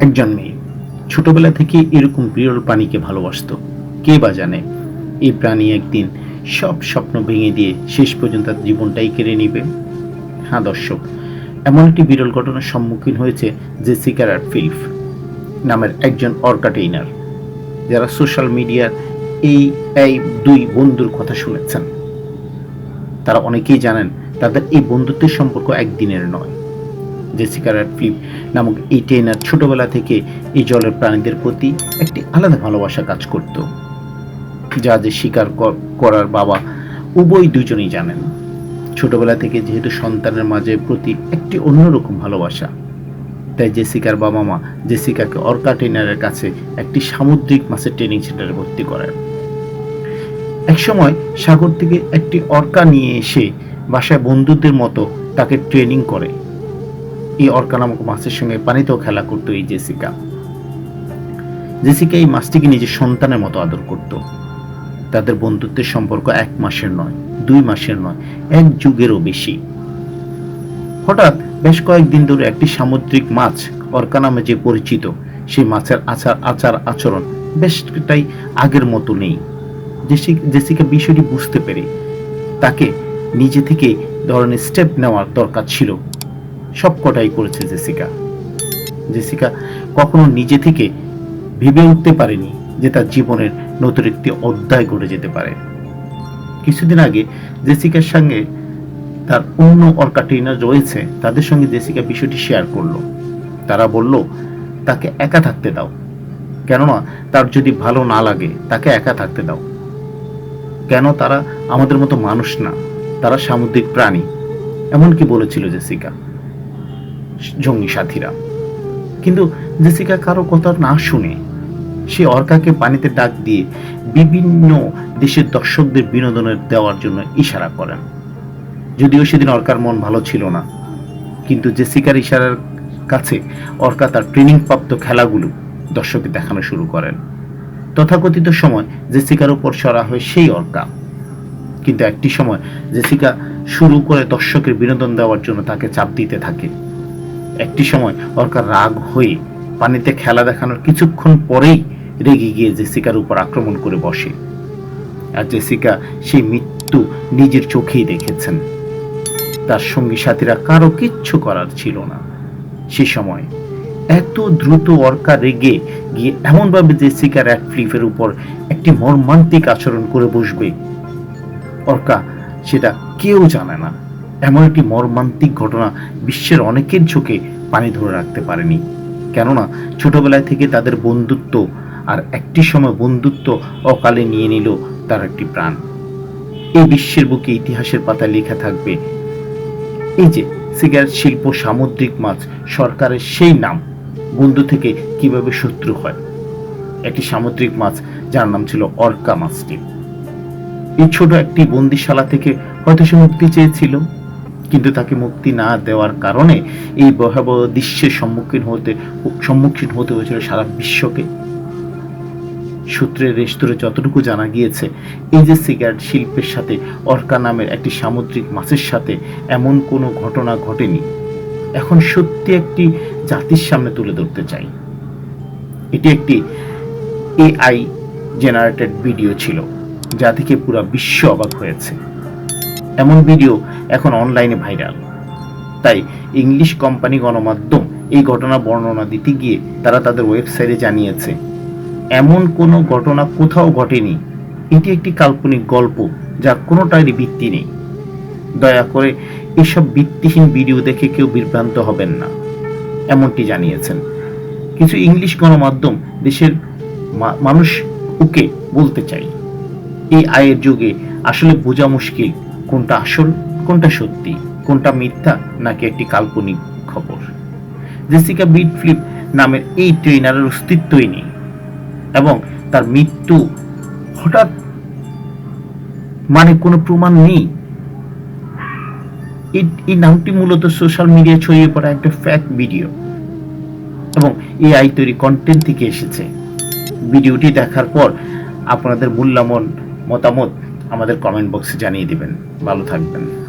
একজন মেয়ে। ছোটবেলা থেকে এরকম বিরল প্রাণীকে ভালোবাসতো। কে বা জানে, এই প্রাণী একদিন সব স্বপ্ন ভেঙে দিয়ে শেষ পর্যন্ত তার জীবনটাই কেড়ে নিবে। হ্যাঁ দর্শক, এমন একটি বিরল ঘটনার সম্মুখীন হয়েছে জেসিকা ফিল্ফ নামের একজন অর্কাটেইনার যারা সোশ্যাল মিডিয়ার এই এই দুই বন্ধুর কথা শুনেছেন। তারা অনেকেই জানেন, তাদের এই বন্ধুত্বের সম্পর্ক একদিনের নয়। জেসিকা ফিল্প নামক এই ট্রেনার ছোটবেলা থেকে এই জলের প্রাণীদের প্রতি একটি আলাদা ভালোবাসা কাজ করত, যা যে শিকার কর- করার বাবা উভয় দুজনেই জানেন। ছোটবেলা থেকে যেহেতু সন্তানের মাঝে প্রতি একটি অন্যরকম ভালোবাসা, তাই জেসিকার বাবা মা জেসিকাকে অর্কা ট্রেনারের কাছে একটি সামুদ্রিক মাছের ট্রেনিং সেন্টারে ভর্তি করেন। একসময় সাগর থেকে একটি অর্কা নিয়ে এসে বাসায় বন্ধুদের মতো তাকে ট্রেনিং করে। এই অর্কা নামক মাছের সঙ্গে পানিতেও খেলা করতো এই জেসিকা। জেসিকা এই মাছটিকে নিজের সন্তানের মতো আদর করত। তাদের বন্ধুত্বের সম্পর্ক এক মাসের নয়, দুই মাসের নয়, এক যুগেরও বেশি। হঠাৎ বেশ কয়েকদিন ধরে একটি সামুদ্রিক মাছ, অর্কা নামে যে পরিচিত, সেই মাছের আচার আচার আচরণ বেশটাই আগের মতো নেই। জেসি- জেসিকা বিষয়টি বুঝতে পেরে তাকে নিজে থেকে ধরনের স্টেপ নেওয়ার দরকার ছিল। সব কটাই করেছে জেসিকা। জেসিকা কখনো নিজে থেকে ভেবে উঠতে পারেনি যে তার জীবনের নতুন একটি অধ্যায় ঘটে যেতে পারে। কিছুদিন আগে জেসিকার সঙ্গে তার অন্য অর্কা ট্রেনার রয়েছে, তাদের সঙ্গে জেসিকা বিষয়টি শেয়ার করল। তারা বলল, তাকে একা থাকতে দাও। কেননা তার যদি ভালো না লাগে, তাকে একা থাকতে দাও। কেন তারা আমাদের মতো মানুষ না? তারা সামুদ্রিক প্রাণী। এমনকি বলেছিল জেসিকা। জঙ্গি সাথীরা। কিন্তু জেসিকা কারও কথা না শুনে সে অর্কাকে পানিতে ডাক দিয়ে বিভিন্ন দেশের দর্শকদের বিনোদনের দেওয়ার জন্য ইশারা করেন। যদিও সেদিন অর্কার মন ভালো ছিল না, কিন্তু জেসিকার ইশারার কাছে অর্কা তার ট্রেনিং প্রাপ্ত খেলাগুলো দর্শককে দেখানো শুরু করেন। তথাকথিত সময় জেসিকার উপর সরা হয় সেই অর্কা। কিন্তু একটি সময় জেসিকা শুরু করে দর্শকের বিনোদন দেওয়ার জন্য তাকে চাপ দিতে থাকে। একটি সময় অর্কার রাগ হয়ে পানিতে খেলা দেখানোর কিছুক্ষণ পরেই রেগে গিয়ে জেসিকার উপর আক্রমণ করে বসে। আর জেসিকা সেই মৃত্যু নিজের চোখেই দেখেছেন। তার সঙ্গী সাথীরা কারও কিচ্ছু করার ছিল না। সে সময় এত দ্রুত অর্কা রেগে গিয়ে এমনভাবে জেসিকা র্যাডক্লিফের উপর একটি মর্মান্তিক আচরণ করে বসবে। অর্কা সেটা কেউ জানে না। এমন একটি মর্মান্তিক ঘটনা বিশ্বের অনেকের চোখে পানি ধরে রাখতে পারেনি। কেননা, ছোটবেলায় থেকে তাদের বন্ধুত্ব আর একটি সময় বন্ধুত্ব অকালে নিয়ে নিল তার একটি প্রাণ। এই বিশ্বের বুকে ইতিহাসের পাতায় লেখা থাকবে, এই যে সিগারেট শিল্প সামুদ্রিক মাছ, সরকারের সেই নাম, বন্ধু থেকে কীভাবে শত্রু হয়? একটি সামুদ্রিক মাছ, যার নাম ছিল অর্কা মাছটি। এই ছোট একটি বন্দিশালা থেকে হয়তো সে মুক্তি চেয়েছিল। কিন্তু তাকে মুক্তি না দেওয়ার কারণে এই ভয়াবহ দৃশ্যের সম্মুখীন হতে সম্মুখীন হতে হয়েছিল সারা বিশ্বকে। সূত্রের রেস্তোরে যতটুকু জানা গিয়েছে, এই যে সিগারেট শিল্পের সাথে অর্কা নামের একটি সামুদ্রিক মাছের সাথে এমন কোনো ঘটনা ঘটেনি। এখন সত্যি একটি জাতির সামনে তুলে ধরতে চাই। এটি একটি এআই জেনারেটেড ভিডিও ছিল, যা থেকে পুরো বিশ্ব অবাক হয়েছে। এমন ভিডিও এখন অনলাইনে ভাইরাল। তাই ইংলিশ কোম্পানি গণমাধ্যম এই ঘটনা বর্ণনা দিতে গিয়ে তারা তাদের ওয়েবসাইটে জানিয়েছে, এমন কোনো ঘটনা কোথাও ঘটেনি। এটি একটি কাল্পনিক গল্প যার কোনোটারই ভিত্তি নেই। দয়া করে এসব ভিত্তিহীন ভিডিও দেখে কেউ বিভ্রান্ত হবেন না। এমনটি জানিয়েছেন। কিছু ইংলিশ গণমাধ্যম দেশের মানুষ ওকে বলতে চাই এই আয়ের যুগে আসলে বোঝা মুশকিল কোনটা আসল, কোনটা সত্যি, কোনটা মিথ্যা, নাকি একটি কাল্পনিক খবর? জেসিকা বিট ফ্লিপ নামের এই ট্রেনারের অস্তিত্বই নেই, এবং তার মৃত্যু হঠাৎ মানে কোনো প্রমাণ নেই। এই নামটি মূলত সোশ্যাল মিডিয়া ছড়িয়ে পড়া একটা ফ্যাক ভিডিও, এবং এআই তৈরি কন্টেন্ট থেকে এসেছে। ভিডিওটি দেখার পর আপনাদের মূল্যমন মতামত আমাদের কমেন্ট বক্সে জানিয়ে দিবেন। ভালো থাকবেন।